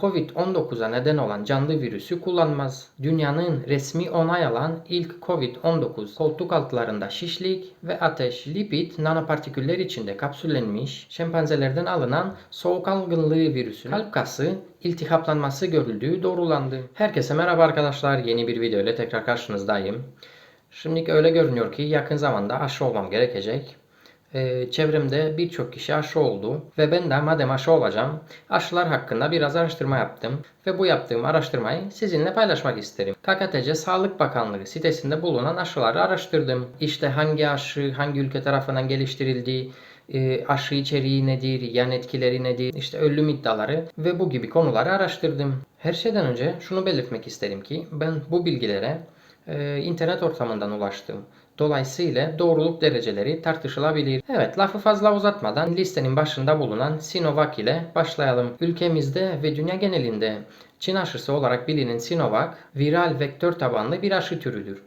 Covid-19'a neden olan canlı virüsü kullanmaz. Dünyanın resmi onay alan ilk Covid-19 koltuk altlarında şişlik ve ateş, lipid nanopartiküller içinde kapsüllenmiş şempanzelerden alınan soğuk algınlığı virüsü kalp kası iltihaplanması görüldüğü doğrulandı. Herkese merhaba arkadaşlar. Yeni bir video ile tekrar karşınızdayım. Şimdi öyle görünüyor ki yakın zamanda aşı olmam gerekecek. Ee, çevremde birçok kişi aşı oldu ve ben de madem aşı olacağım aşılar hakkında biraz araştırma yaptım ve bu yaptığım araştırmayı sizinle paylaşmak isterim. KKTC Sağlık Bakanlığı sitesinde bulunan aşıları araştırdım. İşte hangi aşı hangi ülke tarafından geliştirildiği, e, aşı içeriği nedir, yan etkileri nedir, işte ölüm iddiaları ve bu gibi konuları araştırdım. Her şeyden önce şunu belirtmek isterim ki ben bu bilgilere e, internet ortamından ulaştım. Dolayısıyla doğruluk dereceleri tartışılabilir. Evet lafı fazla uzatmadan listenin başında bulunan Sinovac ile başlayalım. Ülkemizde ve dünya genelinde Çin aşısı olarak bilinen Sinovac viral vektör tabanlı bir aşı türüdür.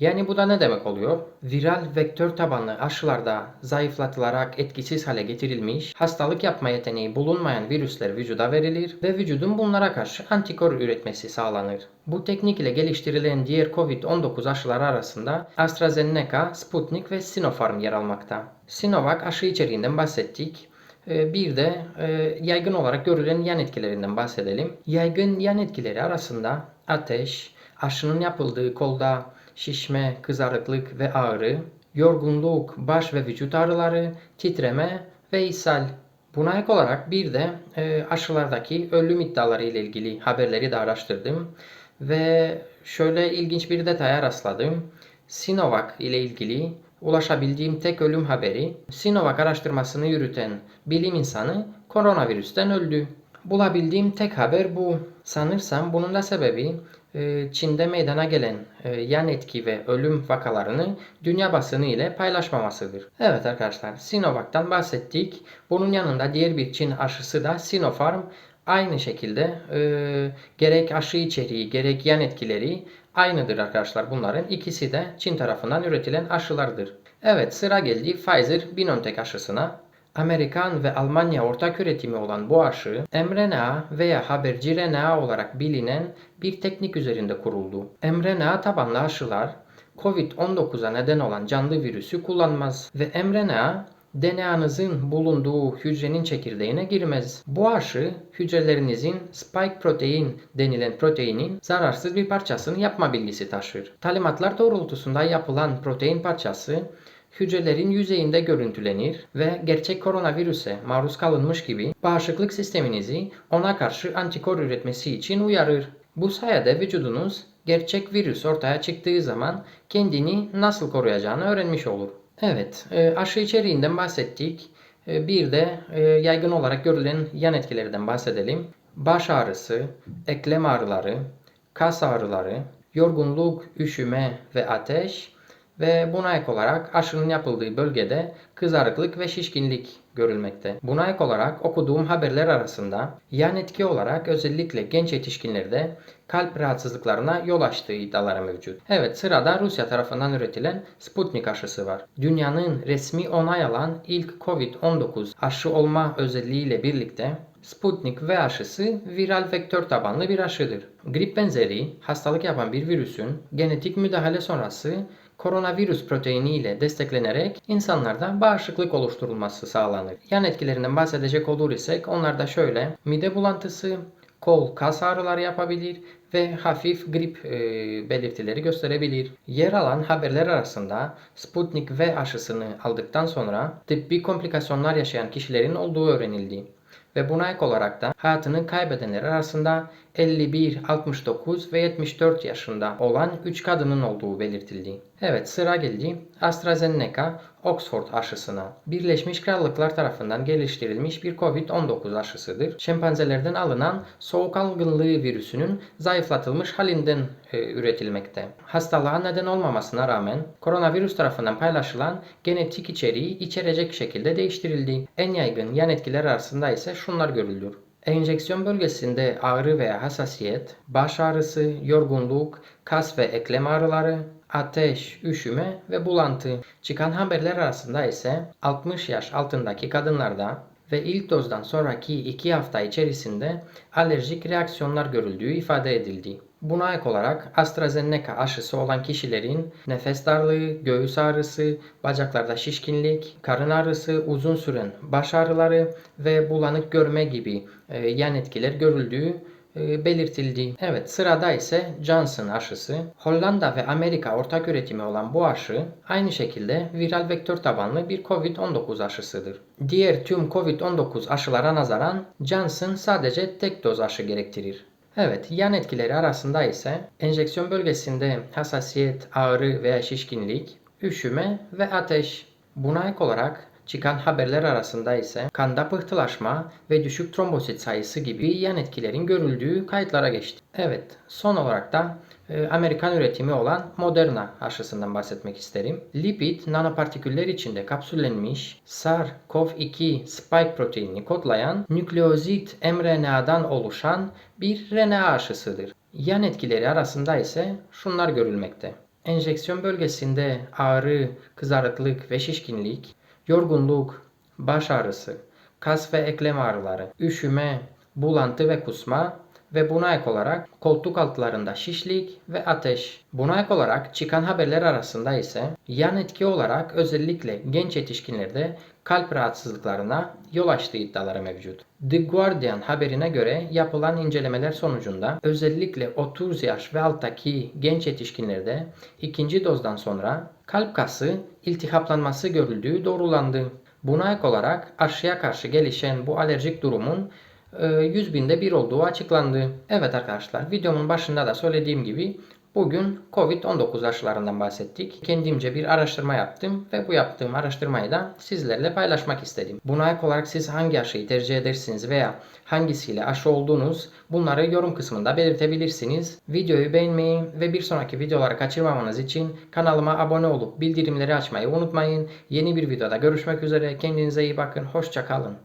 Yani bu da ne demek oluyor? Viral vektör tabanlı aşılarda zayıflatılarak etkisiz hale getirilmiş, hastalık yapma yeteneği bulunmayan virüsler vücuda verilir ve vücudun bunlara karşı antikor üretmesi sağlanır. Bu teknik ile geliştirilen diğer COVID-19 aşıları arasında AstraZeneca, Sputnik ve Sinopharm yer almakta. Sinovac aşı içeriğinden bahsettik. Ee, Bir de e, yaygın olarak görülen yan etkilerinden bahsedelim. Yaygın yan etkileri arasında ateş, aşının yapıldığı kolda şişme, kızarıklık ve ağrı, yorgunluk, baş ve vücut ağrıları, titreme ve ishal. Buna ek olarak bir de e, aşılardaki ölüm iddiaları ile ilgili haberleri de araştırdım ve şöyle ilginç bir detaya rastladım. Sinovac ile ilgili ulaşabildiğim tek ölüm haberi Sinovac araştırmasını yürüten bilim insanı koronavirüsten öldü. Bulabildiğim tek haber bu. Sanırsam bunun da sebebi Çin'de meydana gelen e, yan etki ve ölüm vakalarını dünya basını ile paylaşmamasıdır. Evet arkadaşlar Sinovac'tan bahsettik. Bunun yanında diğer bir Çin aşısı da Sinopharm. Aynı şekilde e, gerek aşı içeriği gerek yan etkileri aynıdır arkadaşlar bunların. ikisi de Çin tarafından üretilen aşılardır. Evet sıra geldi Pfizer-BioNTech aşısına. Amerikan ve Almanya ortak üretimi olan bu aşı mRNA veya haberci RNA olarak bilinen bir teknik üzerinde kuruldu. mRNA tabanlı aşılar COVID-19'a neden olan canlı virüsü kullanmaz ve mRNA DNA'nızın bulunduğu hücrenin çekirdeğine girmez. Bu aşı hücrelerinizin spike protein denilen proteinin zararsız bir parçasını yapma bilgisi taşır. Talimatlar doğrultusunda yapılan protein parçası hücrelerin yüzeyinde görüntülenir ve gerçek koronavirüse maruz kalınmış gibi bağışıklık sisteminizi ona karşı antikor üretmesi için uyarır. Bu sayede vücudunuz gerçek virüs ortaya çıktığı zaman kendini nasıl koruyacağını öğrenmiş olur. Evet, e, aşı içeriğinden bahsettik. E, Bir de e, yaygın olarak görülen yan etkilerden bahsedelim. Baş ağrısı, eklem ağrıları, kas ağrıları, yorgunluk, üşüme ve ateş ve buna ek olarak aşının yapıldığı bölgede kızarıklık ve şişkinlik görülmekte. Buna ek olarak okuduğum haberler arasında yan etki olarak özellikle genç yetişkinlerde kalp rahatsızlıklarına yol açtığı iddiaları mevcut. Evet sırada Rusya tarafından üretilen Sputnik aşısı var. Dünyanın resmi onay alan ilk Covid-19 aşı olma özelliğiyle birlikte Sputnik V aşısı viral vektör tabanlı bir aşıdır. Grip benzeri hastalık yapan bir virüsün genetik müdahale sonrası koronavirüs proteini ile desteklenerek insanlarda bağışıklık oluşturulması sağlanır. Yan etkilerinden bahsedecek olur isek onlar da şöyle mide bulantısı, kol kas ağrıları yapabilir ve hafif grip e, belirtileri gösterebilir. Yer alan haberler arasında Sputnik V aşısını aldıktan sonra tıbbi komplikasyonlar yaşayan kişilerin olduğu öğrenildi. Ve buna ek olarak da hayatını kaybedenler arasında 51, 69 ve 74 yaşında olan 3 kadının olduğu belirtildi. Evet sıra geldi AstraZeneca Oxford aşısına. Birleşmiş Krallıklar tarafından geliştirilmiş bir COVID-19 aşısıdır. Şempanzelerden alınan soğuk algınlığı virüsünün zayıflatılmış halinden e, üretilmekte. Hastalığa neden olmamasına rağmen koronavirüs tarafından paylaşılan genetik içeriği içerecek şekilde değiştirildi. En yaygın yan etkiler arasında ise şunlar görülür. Enjeksiyon bölgesinde ağrı veya hassasiyet, baş ağrısı, yorgunluk, kas ve eklem ağrıları, ateş, üşüme ve bulantı. Çıkan haberler arasında ise 60 yaş altındaki kadınlarda ve ilk dozdan sonraki 2 hafta içerisinde alerjik reaksiyonlar görüldüğü ifade edildi. Buna ek olarak AstraZeneca aşısı olan kişilerin nefes darlığı, göğüs ağrısı, bacaklarda şişkinlik, karın ağrısı, uzun süren baş ağrıları ve bulanık görme gibi e, yan etkiler görüldüğü e, belirtildi. Evet sırada ise Johnson aşısı. Hollanda ve Amerika ortak üretimi olan bu aşı aynı şekilde viral vektör tabanlı bir COVID-19 aşısıdır. Diğer tüm COVID-19 aşılara nazaran Johnson sadece tek doz aşı gerektirir. Evet, yan etkileri arasında ise enjeksiyon bölgesinde hassasiyet, ağrı veya şişkinlik, üşüme ve ateş. Buna ek olarak çıkan haberler arasında ise kanda pıhtılaşma ve düşük trombosit sayısı gibi yan etkilerin görüldüğü kayıtlara geçti. Evet, son olarak da e, Amerikan üretimi olan Moderna aşısından bahsetmek isterim. Lipid nanopartiküller içinde kapsüllenmiş SARS-CoV-2 spike proteinini kodlayan nükleozit mRNA'dan oluşan bir RNA aşısıdır. Yan etkileri arasında ise şunlar görülmekte. Enjeksiyon bölgesinde ağrı, kızarıklık ve şişkinlik, yorgunluk, baş ağrısı, kas ve eklem ağrıları, üşüme, bulantı ve kusma ve buna ek olarak koltuk altlarında şişlik ve ateş. Buna ek olarak çıkan haberler arasında ise yan etki olarak özellikle genç yetişkinlerde kalp rahatsızlıklarına yol açtığı iddiaları mevcut. The Guardian haberine göre yapılan incelemeler sonucunda özellikle 30 yaş ve alttaki genç yetişkinlerde ikinci dozdan sonra kalp kası iltihaplanması görüldüğü doğrulandı. Buna ek olarak aşıya karşı gelişen bu alerjik durumun 100 binde bir olduğu açıklandı. Evet arkadaşlar videomun başında da söylediğim gibi bugün Covid-19 aşılarından bahsettik. Kendimce bir araştırma yaptım ve bu yaptığım araştırmayı da sizlerle paylaşmak istedim. Buna ek olarak siz hangi aşıyı tercih edersiniz veya hangisiyle aşı olduğunuz bunları yorum kısmında belirtebilirsiniz. Videoyu beğenmeyi ve bir sonraki videoları kaçırmamanız için kanalıma abone olup bildirimleri açmayı unutmayın. Yeni bir videoda görüşmek üzere. Kendinize iyi bakın. Hoşçakalın.